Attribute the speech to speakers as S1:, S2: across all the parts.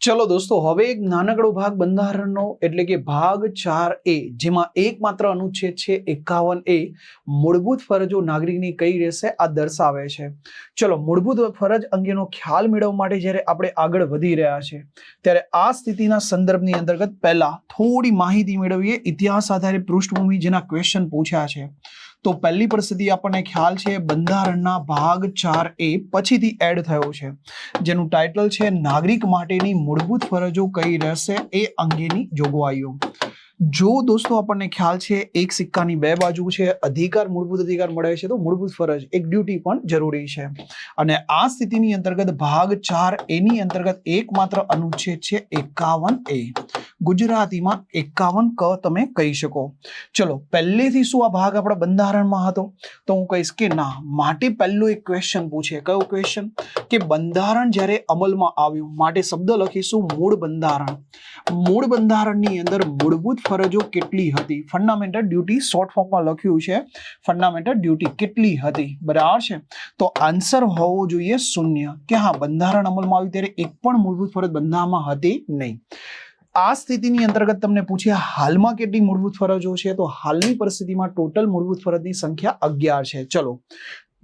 S1: ચલો દોસ્તો, હવે એક નાનકડો ભાગ બંધારણનો એટલે કે ભાગ ચાર એ, જેમાં એકમાત્ર અનુચ્છેદ છે એકાવન એ, મૂળભૂત ફરજો નાગરિકની કઈ રહેશે આ દર્શાવે છે. ચલો, મૂળભૂત ફરજ અંગેનો ખ્યાલ મેળવવા માટે જ્યારે આપણે આગળ વધી રહ્યા છે, ત્યારે આ સ્થિતિના સંદર્ભની અંતર્ગત પહેલા થોડી માહિતી મેળવીએ. ઇતિહાસ આધારે પૃષ્ઠભૂમિ જેના ક્વેશ્ચન પૂછ્યા છે. તો પહેલી પરિસ્થિતિ આપણને ખ્યાલ છે બંધારણના ભાગ ચાર એ પછીથી એડ થયો છે. જેનું ટાઇટલ છે નાગરિક માટેની મૂળભૂત ફરજો કઈ રહેશે એ અંગેની જોગવાઈઓ. જો દોસ્તો આપણને ખ્યાલ છે એક સિક્કાની બે બાજુ છે, અધિકાર, મૂળભૂત અધિકાર મળે છે તો મૂળભૂત ફરજ, એક ડ્યુટી પણ જરૂરી છે. અને આ સ્થિતિની અંતર્ગત ભાગ ચાર એની અંતર્ગત એકમાત્ર અનુચ્છેદ છે એકાવન એ. ગુજરાતીમાં એકાવન ક તમે કહી શકો. ચલો, પહેલેથી શું આ ભાગ આપણા બંધારણમાં હતો? તો હું કહીશ કે ના, માટે પહેલો એક ક્વેશ્ચન પૂછે કયો ક્વેશ્ચન કે બંધારણ જ્યારે અમલમાં આવ્યું, માટે શબ્દ લખીશું મૂળ બંધારણ. મૂળ બંધારણની અંદર મૂળભૂત ફરજો કેટલી હતી? ફંડામેન્ટલ ડ્યુટી શોર્ટ ફોર્મમાં લખ્યું છે ફંડામેન્ટલ ડ્યુટી કેટલી હતી? બરાબર છે? તો આન્સર હોવો જોઈએ શૂન્ય. કે હા, બંધારણ અમલમાં આવ્યું ત્યારે એક પણ મૂળભૂત ફરજ બંધારણમાં હતી નહીં. આ સ્થિતિની અંતર્ગત તમને પૂછ્યા હાલમાં કેટલી મૂળભૂત ફરજો છે? તો હાલની પરિસ્થિતિમાં ટોટલ મૂળભૂત ફરજની સંખ્યા અગિયાર છે. ચલો,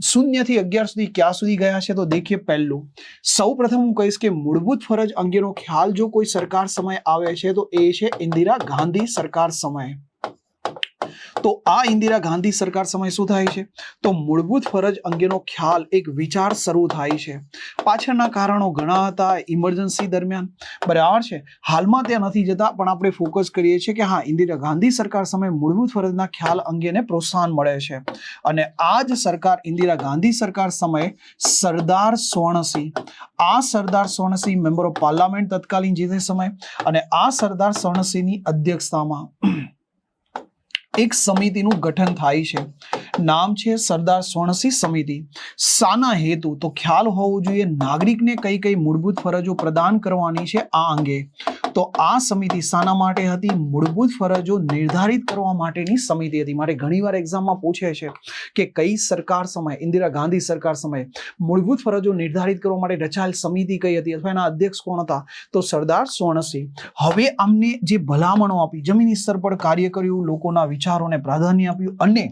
S1: શૂન્યથી અગિયાર સુધી ક્યાં સુધી ગયા છે? તો દેખીએ પહેલું. સૌ પ્રથમ હું કહીશ કે મૂળભૂત ફરજ અંગેનો ખ્યાલ જો કોઈ સરકાર સમય આવે છે, તો એ છે ઇન્દિરા ગાંધી સરકાર સમય. તો આ ઇન્દિરા ગાંધી સરકાર સમય શું થાય છે? તો મૂળભૂત ફરજ અંગેનો ખ્યાલ એક વિચાર શરૂ થાય છે. પાછળના કારણો ઘણા હતા ઇમરજન્સી દરમિયાન. બરાબર છે? હાલમાં ત્યાં નથી જતા, પણ આપણે ફોકસ કરીએ છીએ કે હા, ઇન્દિરા ગાંધી સરકાર સમય મૂળભૂત ફરજના ખ્યાલ અંગેને પ્રોત્સાહન મળે છે. અને આ જ સરકાર ઇન્દિરા ગાંધી સરકાર સમયે સરદાર સોણસી આ સરદાર સોણસી મેમ્બર ઓફ પાર્લામેન્ટ તત્કાલીન જે સમય અને આ સરદાર સોણસીની અધ્યક્ષતામાં એક સમિતિનું ગઠન થાય છે. નામ છે સરદાર સોણસી સમિતિ. સાના હેતુ તો ખ્યાલ હોવો જોઈએ, નાગરિકને કઈ કઈ મૂળભૂત ફરજો પ્રદાન કરવાની છે આ અંગે. તો આ સમિતિ શાના માટે હતી? મૂળભૂત ફરજો નિર્ધારિત કરવા માટેની સમિતિ હતી. માટે ઘણીવાર એક્ઝામમાં પૂછે છે કે કઈ સરકાર સમયે, ઇન્દિરા ગાંધી સરકાર સમયે મૂળભૂત ફરજો નિર્ધારિત કરવા માટે રચાયેલ સમિતિ કઈ હતી અથવા એના અધ્યક્ષ કોણ હતા? તો સરદાર સોનસિંહ હવે અમને જે ભલામણો આપી, જમીની સ્તર પર કાર્ય કર્યું, લોકોના વિચારોને પ્રાધાન્ય આપ્યું અને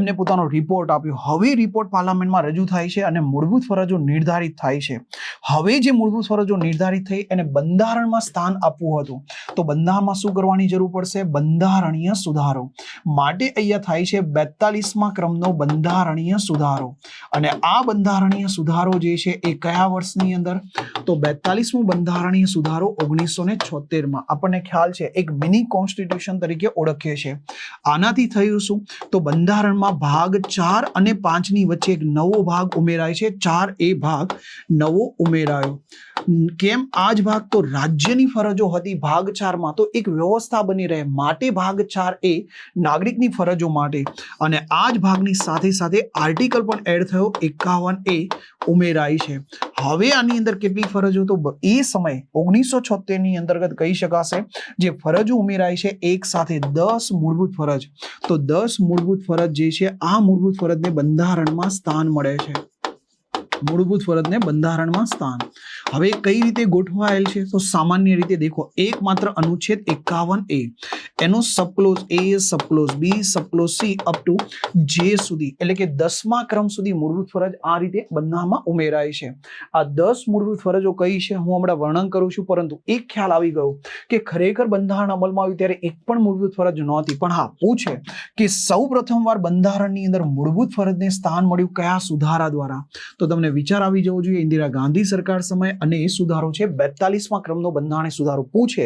S1: એમને પોતાનો રિપોર્ટ આપ્યો. હવે રિપોર્ટ પાર્લામેન્ટમાં રજૂ થાય છે અને મૂળભૂત ફરજો નિર્ધારિત થાય છે. હવે જે મૂળભૂત ફરજો નિર્ધારિત થઈ, એને બંધારણમાં સ્થાન આપવું હતું. તો બંધારણમાં શું કરવાની જરૂર પડશે? બંધારણીય સુધારો. માટે અહીંયા થાય છે બેતાલીસમાં ક્રમનો બંધારણીય સુધારો. અને આ બંધારણીય સુધારો જે છે એ કયા વર્ષની અંદર? તો બેતાલીસમો બંધારણીય સુધારો ઓગણીસો ને છોતેરમાં. આપણને ખ્યાલ છે એક મિની કોન્સ્ટિટ્યુશન તરીકે ઓળખીએ છીએ. આનાથી થયું શું? તો બંધારણમાં ભાગ ચાર અને પાંચની વચ્ચે એક નવો ભાગ ઉમેરાય છે. ચાર એ ભાગ નવો ઉમેરાયો. કેમ? આ ભાગ તો રાજ્યની ફરજો હતી ભાગ ચારમાં તો એક વ્યવસ્થા બની રહે. માટે ભાગ ચાર એ નાગરિકની ફરજો માટે. અને આ ભાગની સાથે સાથે આર્ટિકલ પણ એડ થયો. એકાવન એ ઉમેરાય છે. હવે આની અંદર કેટલી ફરજો? તો એ સમય ઓગણીસો છોતેરની અંતર્ગત કહી શકાશે જે ફરજો ઉમેરાય છે એક સાથે દસ મૂળભૂત ફરજ. તો દસ મૂળભૂત ફરજ જે છે, આ મૂળભૂત ફરજને બંધારણમાં સ્થાન મળે છે. મૂળભૂત ફરજને બંધારણમાં સ્થાન. હવે કઈ રીતે ગોઠવાયેલ છે? તો સામાન્ય રીતે દેખો, એકમાત્ર અનુચ્છેદ એકાવન એ. એનો subclause A subclause B subclause C, up to જે સુધી. એટલે કે દસમા ક્રમ સુધી મૂળભૂત ફરજ આ રીતે બંધામાં ઉમેરાય છે. આ દસ મૂળભૂત ફરજો કઈ છે? હું હમણાં વર્ણન કરું છું, પરંતુ એક ખ્યાલ આવી ગયો કે ખરેખર બંધારણ અમલમાં આવ્યું ત્યારે એક પણ મૂળભૂત ફરજ નહોતી. પણ હા, પૂછે કે સૌ પ્રથમવાર બંધારણની અંદર મૂળભૂત ફરજને સ્થાન મળ્યું કયા સુધારા દ્વારા? તો તમને વિચાર આવી જવો જોઈએ, ઇન્દિરા ગાંધી સરકાર સમય અને એ સુધારો છે, બેતાલીસમાં ક્રમનો બંધારણીય સુધારો પૂછે,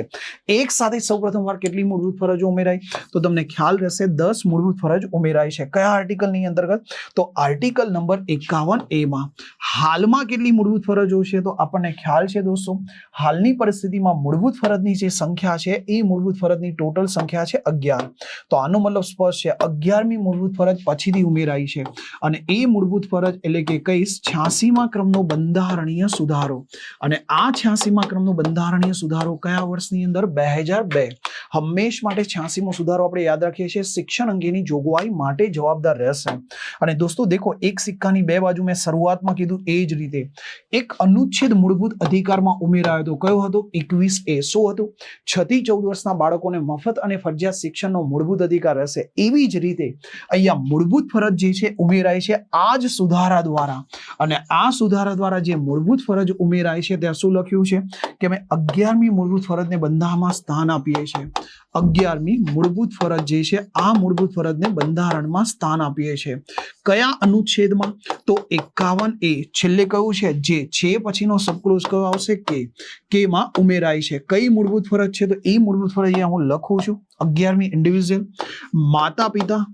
S1: એક સાથે સૌ પ્રથમવાર કેટલી મૂળભૂત ફરજો ઉમેરાય તો તમને ખ્યાલ રહેશે, દસ મૂળભૂત ફરજ ઉમેરાય છે. કયા આર્ટિકલની અંતર્ગત? તો આર્ટિકલ નંબર એકાવન એમાં હાલમાં કેટલી મૂળભૂત ફરજો છે? તો આપણને ખ્યાલ છે દોસ્તો, હાલની પરિસ્થિતિમાં મૂળભૂત ફરજની જે સંખ્યા છે, એ મૂળભૂત ફરજની ટોટલ સંખ્યા છે અગિયાર. તો આનો મતલબ સ્પષ્ટ છે, અગિયારમી મૂળભૂત ફરજ પછીથી ઉમેરાઈ છે. અને એ મૂળભૂત ફરજ એટલે કે કહીશ, છ્યાસીમાં ક્રમનો બંધારણીય સુધારો. અને આ છ્યાસીમાં ક્રમનો બંધારણીય સુધારો કયા વર્ષની અંદર? બે હજાર બે. હંમેશ માટે છ્યાસીમો સુધારો આપણે યાદ રાખીએ છીએ. શિક્ષણ અંગેની જોગવાઈ માટે જવાબદાર રહેશે. અને દોસ્તો, દેખો, એક સિક્કાની બે બાજુ મેં શરૂઆતમાં કીધું એ જ રીતે. એક અનુચ્છેદ મૂળભૂત અધિકારમાં ઉમેરાયો હતો. કયો હતો? એકવીસ એ. શું હતું? છ થી ચૌદ વર્ષના બાળકોને મફત અને ફરજિયાત શિક્ષણનો મૂળભૂત અધિકાર રહેશે. એવી જ રીતે અહીંયા મૂળભૂત ફરજ જે છે, ઉમેરાય છે આ જ સુધારા દ્વારા. અને આ સુધારા દ્વારા જે મૂળભૂત ફરજ ઉમેરાય છે ત્યાં શું લખ્યું છે? કે અમે અગિયારમી મૂળભૂત ફરજને બંધારણમાં સ્થાન આપીએ છીએ. અગિયારમી મૂળભૂત ફરજ જે છે, આ મૂળભૂત ફરજને બંધારણમાં સ્થાન આપીએ છીએ. કયા અનુચ્છેદમાં? તો એકાવન એ છેલ્લે કયું છે? જે છે, પછીનો સબક્લોઝ કયો આવશે? કે. કેમાં ઉમેરાય છે. કઈ મૂળભૂત ફરજ છે? તો એ મૂળભૂત ફરજ અહીંયા હું લખું છું. અગિયારમી ઇન્ડિવિજ્યુઅલ માતા પિતા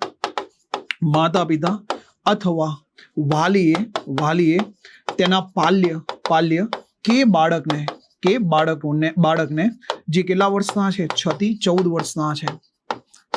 S1: માતા પિતા અથવા વાલીએ વાલીએ તેના પાલ્ય પાલ્ય કે બાળકને, કે બાળકોને, બાળકને જે કેટલા વર્ષના છે? છ થી ચૌદ વર્ષના છે.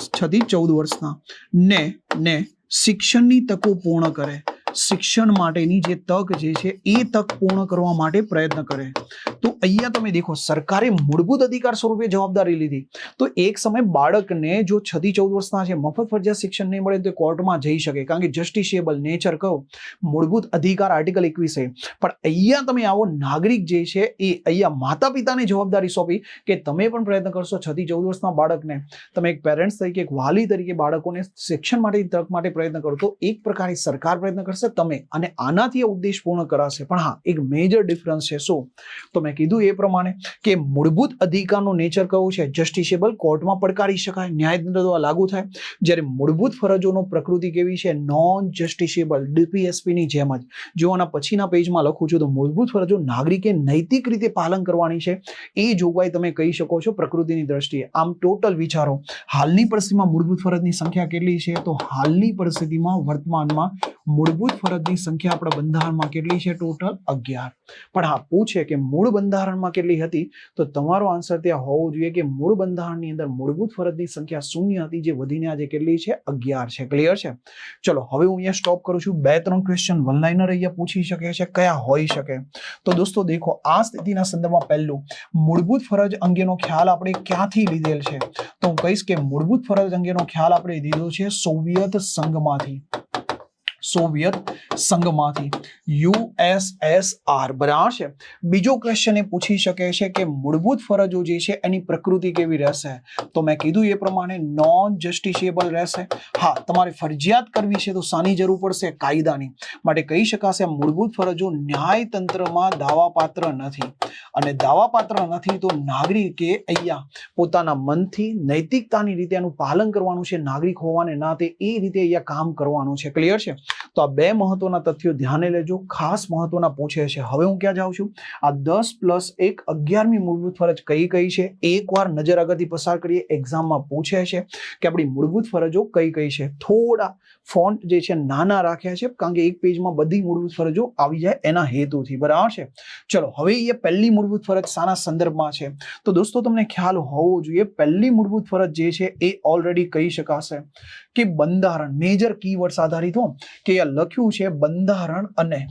S1: છ થી ચૌદ વર્ષના. ને ને શિક્ષણની તકો પૂર્ણ કરે. શિક્ષણ માટેની જે તક જે છે, એ તક પૂર્ણ કરવા માટે પ્રયત્ન કરે. તો અહીંયા તમે દેખો, સરકારે મૂળભૂત અધિકાર સ્વરૂપે જવાબદારી લીધી. તો એક સમય બાળકને જો છ થી ચૌદ વર્ષના છે, મફત ફરજિયાત શિક્ષણ નહીં મળે તો કોર્ટમાં જઈ શકે. કારણ કે જસ્ટિશિયેબલ નેચર કહો, મૂળભૂત અધિકાર આર્ટિકલ એકવીસે પણ અહીંયા તમે આવો નાગરિક જે છે, એ અહીંયા માતા પિતાને જવાબદારી સોંપી કે તમે પણ પ્રયત્ન કરશો છ થી ચૌદ વર્ષના બાળકને. તમે એક પેરેન્ટ્સ તરીકે, એક વાલી તરીકે બાળકોને શિક્ષણ માટે, તક માટે પ્રયત્ન કરો તો એક પ્રકારે સરકાર પ્રયત્ન કરશે તમે. અને આનાથી ઉદ્દેશ પૂર્ણ કરાશે. પણ હા, એક મેજર ડિફરન્સ છે. શું? તો મેં કીધું એ પ્રમાણે કે મૂળભૂત અધિકારનું નેચર કયું છે? જસ્ટિસેબલ કોર્ટમાં પડકારી શકાય, ન્યાયતંત્ર દ્વારા લાગુ થાય. જ્યારે મૂળભૂત ફરજોનો પ્રકૃતિ કેવી છે? નોન જસ્ટિસેબલ ડીપીએસપીની જેમ જ. જો આના પછીના પેજમાં લખું છું તો મૂળભૂત ફરજો નાગરિકે નૈતિક રીતે પાલન કરવાની છે. એ જોગવાઈ તમે કહી શકો છો પ્રકૃતિની દ્રષ્ટિએ. આમ ટોટલ વિચારો, હાલની પરિસ્થિતિમાં મૂળભૂત ફરજની સંખ્યા કેટલી છે? તો હાલની પરિસ્થિતિમાં વર્તમાનમાં મૂળભૂત ફરજની સંખ્યા આપણા બંધારણમાં કેટલી છે? ટોટલ અગિયાર. પણ હા પૂછે કે મૂળ બંધારણમાં કેટલી હતી? તો તમારો આન્સર ત્યાં હોવો જોઈએ કે મૂળ બંધારણની અંદર મૂળભૂત ફરજની સંખ્યા શૂન્ય હતી, જે વધીને આજે કેટલી છે? અગિયાર છે. ક્લિયર છે? ચલો, હવે હું અહીંયા સ્ટોપ કરું છું. બે ત્રણ ક્વેશ્ચન વનલાઇનર અહીંયા પૂછી શકે છે, કયા હોઈ શકે? તો દોસ્તો, દેખો, આ સ્થિતિના સંદર્ભમાં પહેલું, મૂળભૂત ફરજ અંગેનો ખ્યાલ આપણે ક્યાંથી લીધેલ છે? તો હું કહીશ કે મૂળભૂત ફરજ અંગેનો ખ્યાલ આપણે લીધો છે સોવિયત સંઘમાંથી. સોવિયત સંઘમાંથી. યુએસએસઆર બરાબર છે? બીજો ક્વેશ્ચન એ પૂછી શકે છે કે મૂળભૂત ફરજો જે છે એની પ્રકૃતિ કેવી રહેશે? તો મેં કીધું એ પ્રમાણે નોન જસ્ટિશિયેબલ રહેશે. હા, તમારે ફરજિયાત કરવી છે તો શાની જરૂર પડશે? કાયદાની. માટે કહી શકાશે મૂળભૂત ફરજો ન્યાયતંત્રમાં દાવાપાત્ર નથી. અને દાવાપાત્ર નથી તો નાગરિકે અહીંયા પોતાના મનથી નૈતિકતાની રીતે એનું પાલન કરવાનું છે, નાગરિક હોવાને નાતે એ રીતે અહીંયા કામ કરવાનું છે. ક્લિયર છે? તો આ બે મહત્વના તથ્યો ધ્યાને લેજો. ખાસ મહત્વના પૂછે છે, હવે હું ક્યાં જાઉં છું? આ દસ પ્લસ એક અગિયારમી મૂળભૂત ફરજ કઈ કઈ છે? એકવાર નજર આગળથી પસાર કરીએ, એક્ઝામમાં પૂછે છે કે આપણી મૂળભૂત ફરજો કઈ કઈ છે. થોડા ફોન્ટ જે છે નાના રાખ્યા છે, કારણ કે એક પેજમાં બધી મૂળભૂત ફરજો આવી જાય એના હેતુથી. બરાબર છે? ચલો, હવે એ પહેલી મૂળભૂત ફરજ શાના સંદર્ભમાં છે. તો દોસ્તો, તમને ખ્યાલ હોવો જોઈએ, પહેલી મૂળભૂત ફરજ જે છે એ ઓલરેડી કહી શકાશે કે બંધારણ મેજર કીવર્ડ્સ આધારિત, હો, કે લખ્યું છે બંધારણ અને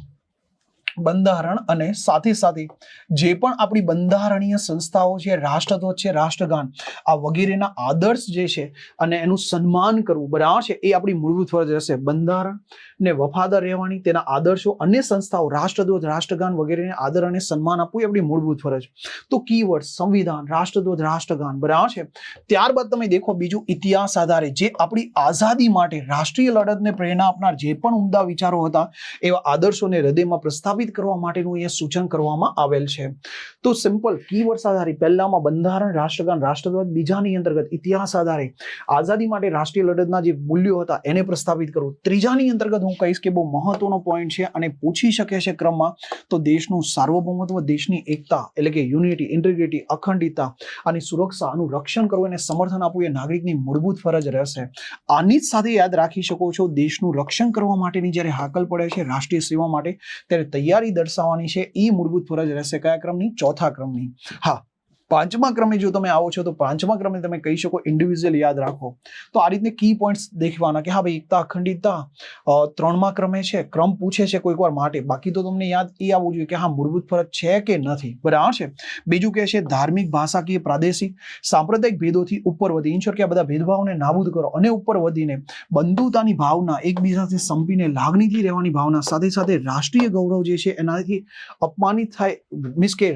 S1: બંધારણ અને સાથે સાથે જે પણ આપણી બંધારણીય સંસ્થાઓ છે, રાષ્ટ્રધ્વજ છે, રાષ્ટ્રગાન, આ વગેરેના આદર્શ જે છે અને એનું સન્માન કરવું, બરાબર છે? એ આપણી મૂળભૂત ફરજ રહેશે. બંધારણ ને વફાદાર રહેવાની, તેના આદર્શો અને સંસ્થાઓ, રાષ્ટ્રધ્વજ, રાષ્ટ્રગાન વગેરેને આદર અને સન્માન આપવું એ આપણી મૂળભૂત ફરજ. તો કીવર્ડ, સંવિધાન, રાષ્ટ્રધ્વજ, રાષ્ટ્રગાન, બરાબર છે? ત્યારબાદ તમે દેખો બીજું ઇતિહાસ આધારે જે આપણી આઝાદી માટે રાષ્ટ્રીય લડતને પ્રેરણા આપનાર જે પણ ઉમદા વિચારો હતા, એવા આદર્શોને હૃદયમાં પ્રસ્થાપિત કરવા માટેનું અહીંયા સૂચન કરવામાં આવેલ છે. તો સિમ્પલ કીવર્ડ્સ આધારિત પહેલામાં બંધારણ, રાષ્ટ્રગાન, રાષ્ટ્રધ્વજ, બીજાની અંતર્ગત ઇતિહાસ આધારે આઝાદી માટે રાષ્ટ્રીય લડતના જે મૂલ્યો હતા એને પ્રસ્થાપિત કરવું ત્રીજાની અંતર્ગત હું કહીશ કે બહુ મહત્વનો પોઈન્ટ છે અને પૂછી શકે છે ક્રમમાં તો દેશનું સાર્વભૌમત્વ, દેશની એકતા એટલે કે યુનિટી ઇન્ટિગ્રિટી અખંડિતતા અને સુરક્ષા આનું રક્ષણ કરવું એને સમર્થન આપવું એ નાગરિકની મૂળભૂત ફરજ રહેશે. આની જ સાથે યાદ રાખી શકો છો દેશનું રક્ષણ કરવા માટેની જ્યારે હાકલ પડે છે રાષ્ટ્રીય સેવા માટે, ત્યારે તૈયારી દર્શાવવાની છે. એ મૂળભૂત ફરજ રહેશે કયા ક્રમની? ચોથા ક્રમની. હા પાંચમા ક્રમે જો તમે આવો છો, તો પાંચમા ક્રમે તમે કહી શકો ઇન્ડિવિજ્યુઅલ યાદ રાખો. તો આ રીતને કી પોઈન્ટ્સ દેખવાના કે હા ભાઈ એકતા, અખંડિતતા ત્રણમા ક્રમે છે, ક્રમ પૂછે છે કોઈક વાર માટે. બાકી તો તમને યાદ એ આવવું જોઈએ કે હા, મૂળભૂત ફરક છે કે નથી? બરાબર છે? બીજું કે છે ધાર્મિક, ભાષાકીય, પ્રાદેશિક, સાંપ્રદાયિક ભેદોથી ઉપર વધી. ઇન્શ્યોર કે આ બધા ભેદભાવને નાબૂદ કરો અને ઉપર વધીને બંધુતાની ભાવના એકબીજાથી સંપીને લાગણીથી રહેવાની ભાવના, સાથે સાથે રાષ્ટ્રીય ગૌરવ જે છે એનાથી અપમાનિત થાય, મીન્સ કે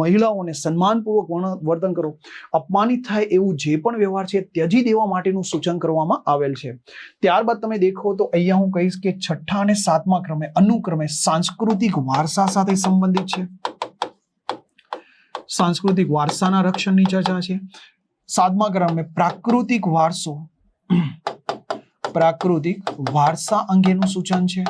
S1: મહિલાઓને સન્માનપૂર્વક વર્ણ- વર્તન કરો. અપમાનિત થાય એવું જે પણ વ્યવહાર છે ત્યજી દેવા માટેનું સૂચન કરવામાં આવેલ છે. ત્યારબાદ તમે દેખો તો અહીંયા હું કહીશ કે છઠ્ઠા અને સાતમા ક્રમે અનુક્રમે સાંસ્કૃતિક વારસા સાથે સંબંધિત છે. સાંસ્કૃતિક વારસાના રક્ષણની ચર્ચા છે. સાતમા ક્રમે પ્રાકૃતિક વારસો. પ્રાકૃતિક વારસા અંગેનું સૂચન છે.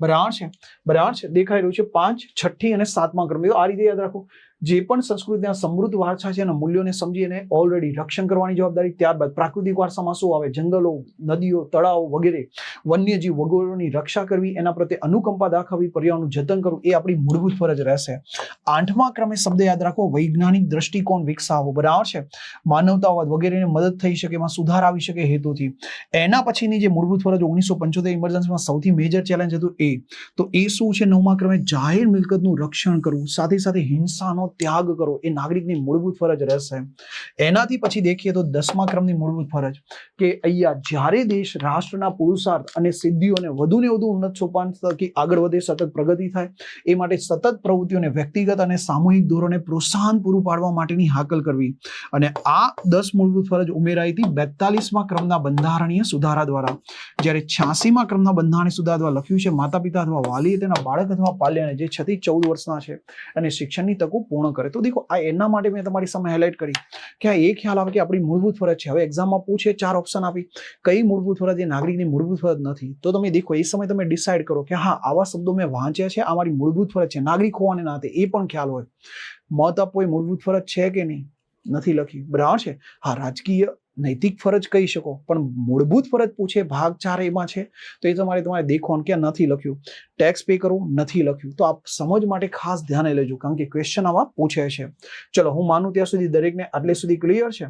S1: બરાબર છે? બરાબર છે? દેખાઈ રહ્યું છે પાંચ, છઠ્ઠી અને સાતમા ક્રમે. આ રીતે યાદ રાખો. જે પણ સંસ્કૃતિના સમૃદ્ધ વારસા છે એના મૂલ્યોને સમજીને ઓલરેડી રક્ષણ કરવાની જવાબદારી ત્યારબાદ પ્રાકૃતિક વારસામાં શું આવે? જંગલો, નદીઓ, તળાવો વગેરે વન્યજીવ વગેરેની રક્ષા કરવી, એના પ્રત્યે અનુકંપા દાખવવી, પર્યાવરણનું જતન કરવું, એ આપણી મૂળભૂત ફરજ રહેશે. આઠમા ક્રમે શબ્દ યાદ રાખો, વૈજ્ઞાનિક દ્રષ્ટિકોણ વિકસાવો, બરાબર છે? માનવતાવાદ વગેરેને મદદ થઈ શકે, એમાં સુધાર આવી શકે હેતુથી. એના પછીની જે મૂળભૂત ફરજ, ઓગણીસો પંચોતેર ઇમરજન્સીમાં સૌથી મેજર ચેલેન્જ હતું એ. તો એ શું છે? નવમા ક્રમે જાહેર મિલકતનું રક્ષણ કરવું, સાથે સાથે હિંસાનો ત્યાગ કરો, એ નાગરિકની મૂળભૂત ફરજ રહેશે. એનાથી પછી દેખીએ તો દસમા ક્રમની મૂળભૂત ફરજ, કે અહીંયા જ્યારે દેશ રાષ્ટ્રના પુરુષાર્થ અને સિદ્ધિઓને વધુને વધુ ઉન્નત સોપાન થકી આગળ વધે, સતત પ્રગતિ થાય, એ માટે સતત પ્રવૃત્તિઓને વ્યક્તિગત અને સામૂહિક ધોરણે પ્રોત્સાહન પૂરું પાડવા માટેની હાકલ કરવી. અને આ દસ મૂળભૂત ફરજ ઉમેરાઈ હતી બેતાલીસમાં ક્રમના બંધારણીય સુધારા દ્વારા. જ્યારે છ્યાસીમાં ક્રમના બંધારણીય સુધારા દ્વારા લખ્યું છે માતા પિતા અથવા વાલીએ તેના બાળક અથવા પાલ્યાને, જે છથી ચૌદ વર્ષના છે, અને શિક્ષણની તકો પૂર્ણ કરે. તો દેખો, આ એના માટે મેં તમારી સામે હાઇલાઇટ કરી કે આ એ ખ્યાલ આવે કે આપણી મૂળભૂત ફરજ છે. હવે એક્ઝામમાં પૂછે, ચાર ઓપ્શન આપી. કઈ મૂળભૂત ફરજ? એ નાગરિકની મૂળભૂત ફરજ નથી. તો તમે દેખો, એ સમય તમે ડિસાઇડ કરો કે હા, આવા શબ્દો મેં વાંચ્યા છે, આ મારી મૂળભૂત ફરજ છે. નાગરિક હોવાને નાતે એ પણ ખ્યાલ હોય. મત આપવો એ મૂળભૂત ફરજ છે કે નહીં? નથી લખી બરાબર છે? હા, રાજકીય નૈતિક ફરજ કહી શકો, પણ મૂળભૂત ફરજ પૂછે ભાગ ચાર એમાં છે, તો એ તમારે તમારે દેખવાનું કે નથી લખ્યું. ટેક્સ પે કરવું નથી લખ્યું. તો આપ સમજ માટે ખાસ ધ્યાને લેજો, કારણ કે ક્વેશ્ચન આવા પૂછે છે. ચલો, હું માનું ત્યાં સુધી દરેકને આટલે સુધી ક્લિયર છે?